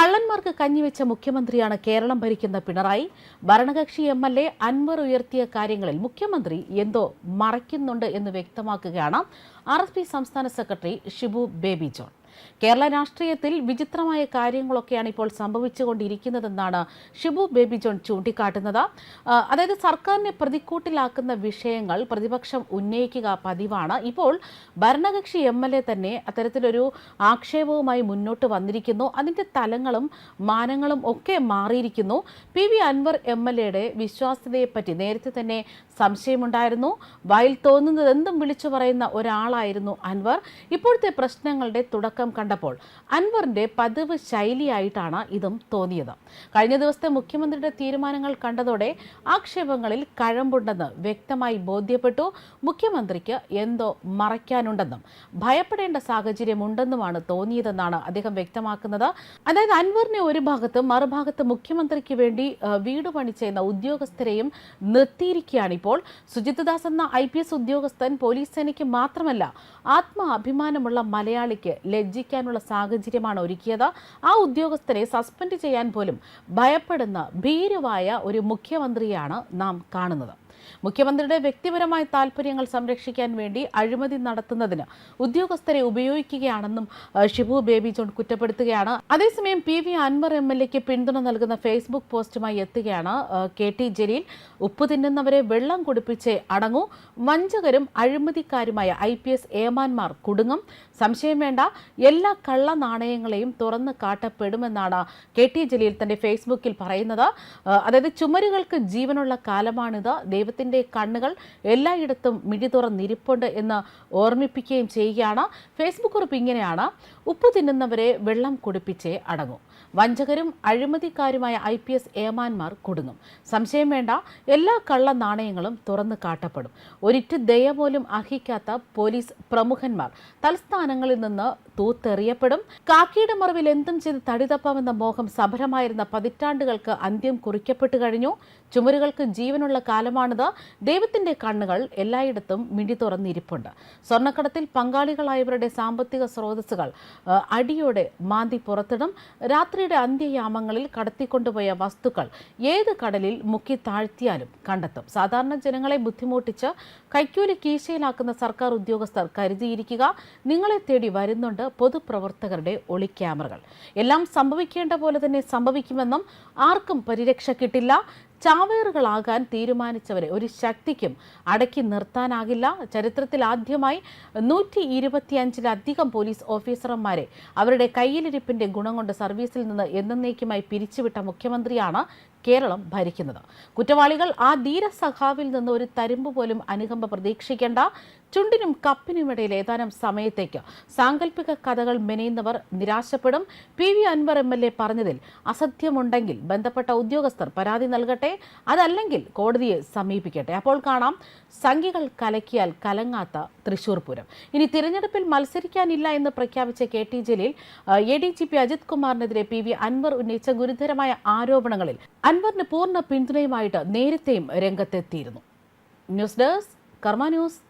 കള്ളന്മാർക്ക് കഞ്ഞിവെച്ച മുഖ്യമന്ത്രിയാണ് കേരളം ഭരിക്കുന്ന പിണറായി. ഭരണകക്ഷി എം എൽ എ അൻവർ ഉയർത്തിയ കാര്യങ്ങളിൽ മുഖ്യമന്ത്രി എന്തോ മറയ്ക്കുന്നുണ്ട് എന്ന് വ്യക്തമാക്കുകയാണ്. ആർ സംസ്ഥാന സെക്രട്ടറി ഷിബു ബേബി ജോൺ. കേരള രാഷ്ട്രീയത്തിൽ വിചിത്രമായ കാര്യങ്ങളൊക്കെയാണ് ഇപ്പോൾ സംഭവിച്ചുകൊണ്ടിരിക്കുന്നതെന്നാണ് ഷിബു ബേബി ജോൺ ചൂണ്ടിക്കാട്ടുന്നത്. അതായത് സർക്കാരിനെ പ്രതിക്കൂട്ടിലാക്കുന്ന വിഷയങ്ങൾ പ്രതിപക്ഷം ഉന്നയിക്കുക പതിവാണ്. ഇപ്പോൾ ഭരണകക്ഷി എം എൽ എ തന്നെ അത്തരത്തിലൊരു ആക്ഷേപവുമായി മുന്നോട്ട് വന്നിരിക്കുന്നു. അതിന്റെ തലങ്ങളും മാനങ്ങളും ഒക്കെ മാറിയിരിക്കുന്നു. P V Anvar M L എയുടെ വിശ്വാസ്യതയെപ്പറ്റി നേരത്തെ തന്നെ സംശയമുണ്ടായിരുന്നു. വായിൽ തോന്നുന്നത് എന്തും വിളിച്ചു പറയുന്ന ഒരാളായിരുന്നു അൻവർ. ഇപ്പോഴത്തെ പ്രശ്നങ്ങളുടെ തുടക്കം കണ്ടപ്പോൾ അൻവറിന്റെ പതിവ് ശൈലിയായിട്ടാണ് ഇതും തോന്നിയത്. കഴിഞ്ഞ ദിവസത്തെ മുഖ്യമന്ത്രിയുടെ തീരുമാനങ്ങൾ കണ്ടതോടെ ആക്ഷേപങ്ങളിൽ കഴമ്പുണ്ടെന്ന് വ്യക്തമായി ബോധ്യപ്പെട്ടു. മുഖ്യമന്ത്രിക്ക് എന്തോ മറയ്ക്കാനുണ്ടെന്നും ഭയപ്പെടേണ്ട സാഹചര്യമുണ്ടെന്നുമാണ് തോന്നിയതെന്നാണ് അദ്ദേഹം വ്യക്തമാക്കുന്നത്. അതായത് അൻവറിനെ ഒരു ഭാഗത്ത് മറുഭാഗത്ത് മുഖ്യമന്ത്രിക്ക് വേണ്ടി വീട് പണി ചെയ്യുന്ന ഉദ്യോഗസ്ഥരെയും നിർത്തിയിരിക്കുകയാണ് ഇപ്പോൾ. സുജിത്ദാസ് എന്ന ഐ പി എസ് ഉദ്യോഗസ്ഥൻ പോലീസ് സേനയ്ക്ക് മാത്രമല്ല ആത്മാഭിമാനമുള്ള മലയാളിക്ക് ലജ്ജിക്കാനുള്ള സാഹചര്യമാണ് ഒരുക്കിയത്. ആ ഉദ്യോഗസ്ഥരെ സസ്പെൻഡ് ചെയ്യാൻ പോലും ഭയപ്പെടുന്ന ഭീരുവായ ഒരു മുഖ്യമന്ത്രിയാണ് നാം കാണുന്നത്. മുഖ്യമന്ത്രിയുടെ വ്യക്തിപരമായ താല്പര്യങ്ങൾ സംരക്ഷിക്കാൻ വേണ്ടി അഴിമതി നടത്തുന്നതിന് ഉദ്യോഗസ്ഥരെ ഉപയോഗിക്കുകയാണെന്നും ഷിബു ബേബി ജോൺ കുറ്റപ്പെടുത്തുകയാണ്. അതേസമയം P V Anvar M L എക്ക് പിന്തുണ നൽകുന്ന ഫേസ്ബുക്ക് പോസ്റ്റുമായി എത്തുകയാണ് കെ ടി ജലീൽ. ഉപ്പ് തിന്നുന്നവരെ വെള്ളം കുടിപ്പിച്ച് അടങ്ങൂ. വഞ്ചകരും അഴിമതിക്കാരുമായ ഐ പി എസ് ഏമാന്മാർ കുടുങ്ങും. സംശയം വേണ്ട എല്ലാ കള്ള നാണയങ്ങളെയും തുറന്ന് കാട്ടപ്പെടുമെന്നാണ് കെ ടി ജലീൽ തന്റെ ഫേസ്ബുക്കിൽ പറയുന്നത്. അതായത് ചുമരുകൾക്ക് ജീവനുള്ള കാലമാണിത്. ദൈവത്തിന്റെ കണ്ണുകൾ എല്ലായിടത്തും മിഴി തുറന്നിരിപ്പുണ്ട് എന്ന് ഓർമ്മിപ്പിക്കുകയും ചെയ്യുകയാണ്. ഫേസ്ബുക്ക് കുറിപ്പ് ഇങ്ങനെയാണ്. ഉപ്പ് തിന്നുന്നവരെ വെള്ളം കുടിപ്പിച്ചേ അടങ്ങും. വഞ്ചകരും അഴിമതിക്കാരുമായ ഐ പി എസ് ഏമാന്മാർ കുടുങ്ങും. സംശയം വേണ്ട എല്ലാ കള്ള നാണയങ്ങളും തുറന്നു കാട്ടപ്പെടും. ഒരിറ്റ് ദയ പോലും അർഹിക്കാത്ത പോലീസ് പ്രമുഖന്മാർ തലസ്ഥാനങ്ങളിൽ നിന്ന് തൂത്തെറിയപ്പെടും. കാക്കിയുടെ മറവിൽ എന്തും ചെയ്ത് തടിതപ്പാമെന്ന മോഹം സഫലമായിരുന്ന പതിറ്റാണ്ടുകൾക്ക് അന്ത്യം കുറിക്കപ്പെട്ടു കഴിഞ്ഞു. ചുമരുകൾക്ക് ജീവനുള്ള കാലമാണിത്. ദൈവത്തിന്റെ കണ്ണുകൾ എല്ലായിടത്തും മിടി തുറന്നിരിപ്പുണ്ട്. സ്വർണക്കടത്തിൽ പങ്കാളികളായവരുടെ സാമ്പത്തിക സ്രോതസ്സുകൾ അടിയോടെ മാന്തി പുറത്തിടും. രാത്രിയുടെ അന്ത്യയാമങ്ങളിൽ കടത്തിക്കൊണ്ടുപോയ വസ്തുക്കൾ ഏത് കടലിൽ മുക്കി താഴ്ത്തിയാലും കണ്ടെത്തും. സാധാരണ ജനങ്ങളെ ബുദ്ധിമുട്ടിച്ച് കൈക്കൂലി കീശയിലാക്കുന്ന സർക്കാർ ഉദ്യോഗസ്ഥർ കരുതിയിരിക്കുക നിങ്ങളെ തേടി വരുന്നുണ്ട് പൊതുപ്രവർത്തകരുടെ ഒളിക്യാമറകൾ. എല്ലാം സംഭവിക്കേണ്ട പോലെ തന്നെ സംഭവിക്കുമെന്നും ആർക്കും പരിരക്ഷ കിട്ടില്ല. ചാവേറുകളാകാൻ തീരുമാനിച്ചവരെ ഒരു ശക്തിക്കും അടക്കി നിർത്താനാകില്ല. ചരിത്രത്തിൽ ആദ്യമായി നൂറ്റി ഇരുപത്തിയഞ്ചിലധികം പോലീസ് ഓഫീസർമാരെ അവരുടെ കയ്യിലിരിപ്പിന്റെ ഗുണം കൊണ്ട് സർവീസിൽ നിന്ന് എന്നേക്കുമായി പിരിച്ചുവിട്ട മുഖ്യമന്ത്രിയാണ് കേരളം ഭരിക്കുന്നത്. കുറ്റവാളികൾ ആ ധീരസഖാവിൽ നിന്ന് ഒരു തരിമ്പ് പോലും അനുകമ്പ പ്രതീക്ഷിക്കേണ്ട. ചുണ്ടിനും കപ്പിനുമിടയിൽ ഏതാനും സമയത്തേക്ക് സാങ്കല്പിക കഥകൾ മെനയുന്നവർ നിരാശപ്പെടും. P V Anvar M L A പറഞ്ഞതിൽ അസത്യമുണ്ടെങ്കിൽ ബന്ധപ്പെട്ട ഉദ്യോഗസ്ഥർ പരാതി നൽകട്ടെ അതല്ലെങ്കിൽ കോടതിയെ സമീപിക്കട്ടെ. അപ്പോൾ കാണാം സംഖ്യകൾ കലക്കിയാൽ കലങ്ങാത്ത തൃശൂർ പൂരം. ഇനി തിരഞ്ഞെടുപ്പിൽ മത്സരിക്കാനില്ല എന്ന് പ്രഖ്യാപിച്ച K T Jaleel A D G P Ajith കുമാറിനെതിരെ P V Anvar ഉന്നയിച്ച ഗുരുതരമായ ആരോപണങ്ങളിൽ അൻവറിന് പൂർണ പിന്തുണയുമായിട്ട് നേരത്തെയും രംഗത്തെത്തിയിരുന്നു. News desk Karma news.